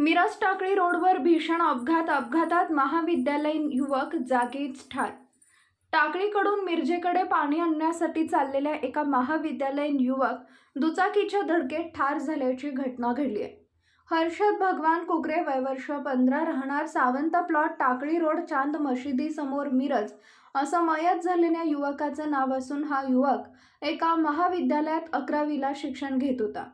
मिरज टाकळी रोडवर भीषण अपघात अपघातात महाविद्यालयीन युवक जागीच ठार. टाकळीकडून मिरजेकडे पाणी आणण्यासाठी चाललेल्या एका महाविद्यालयीन युवक दुचाकीच्या धडकेत ठार झाल्याची घटना घडली आहे हर्षद भगवान कुकरे वयवर्ष पंधरा राहणार सावंत प्लॉट टाकळी रोड चांद मशिदीसमोर मिरज असं मयत झालेल्या युवकाचं नाव असून हा युवक एका महाविद्यालयात अकरावीला शिक्षण घेत होता.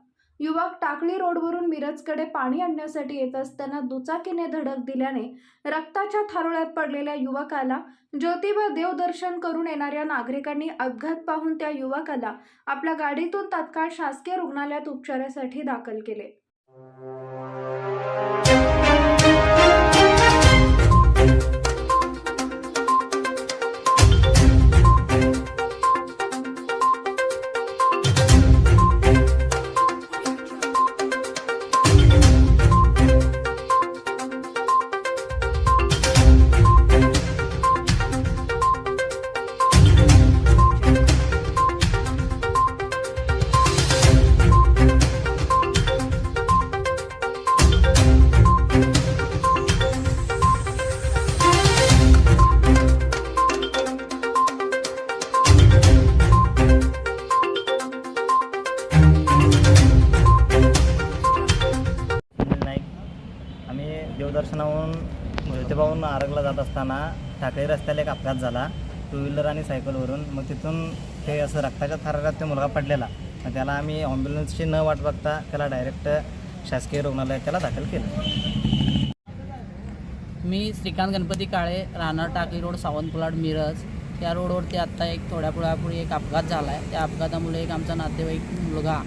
युवक टाकळी रोडवरून मिरजकडे पाणी आणण्यासाठी येत असताना दुचाकीने धडक दिल्याने रक्ताच्या थारोळ्यात पडलेल्या युवकाला ज्योतिबा देवदर्शन करून येणाऱ्या नागरिकांनी अपघात पाहून त्या युवकाला आपल्या गाडीतून तात्काळ शासकीय रुग्णालयात उपचारासाठी दाखल केले. दर्शनाहून देवदर्शनाहून ज्योतिबाहून आरगला जात असताना ठाकरे रस्त्याला एक अपघात झाला. टू व्हीलर आणि सायकलवरून. मग तिथून ते असं रक्ताच्या थरारात ते मुलगा पडलेला. मग त्याला आम्ही ॲम्ब्युलन्सची न वाट बघता त्याला डायरेक्ट शासकीय रुग्णालयात त्याला दाखल केलं. मी श्रीकांत गणपती काळे राहणार टाकळी रोड सावंतपुलाड मिरज. त्या रोडवरती आत्ता एक थोड्या पुढ्यापुढे एक अपघात झाला आहे त्या अपघातामुळे एक आमचा नातेवाईक मुलगा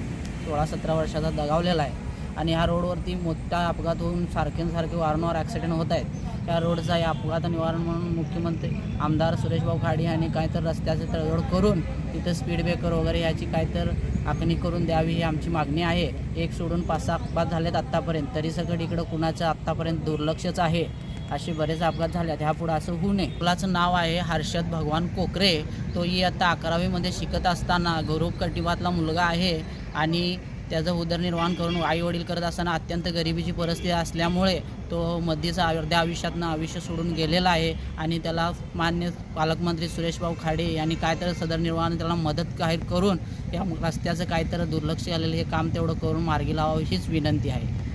सोळा सतरा वर्षाचा दगावलेला आहे. आणि ह्या रोडवरती मोठा अपघात होऊन सारखे वारंवार ॲक्सिडेंट होत आहेत. त्या रोडचा या अपघात निवारण म्हणून मुख्यमंत्री आमदार सुरेशभाऊ खाडी यांनी काय तर रस्त्याचे तडजोड करून तिथं स्पीड ब्रेकर वगैरे ह्याची काय तर आखणी करून द्यावी ही आमची मागणी आहे. एक सोडून पाच सहा अपघात झालेत आत्तापर्यंत. तरी सगळं इकडं कुणाचं आत्तापर्यंत दुर्लक्षच आहे? असे बरेच अपघात झाले आहेत ह्यापुढं असं होऊ नये. मुलाचं नाव आहे हर्षद भगवान कोकरे. तो ही आता अकरावीमध्ये शिकत असताना गौरव कटिबातला मुलगा आहे. आणि त्याचं उदरनिर्वाह करून आई वडील करत असताना अत्यंत गरिबीची परिस्थिती असल्यामुळे तो मध्येचा अर्ध्या आयुष्यातनं आयुष्य सोडून गेलेला आहे. आणि त्याला मान्य पालकमंत्री सुरेशभाऊ खाडे यांनी काय तर सदरनिर्वाहाने त्याला मदत काय करून या रस्त्याचं काहीतरी दुर्लक्ष झालेलं हे काम तेवढं करून मार्गी लावावं हीच विनंती आहे.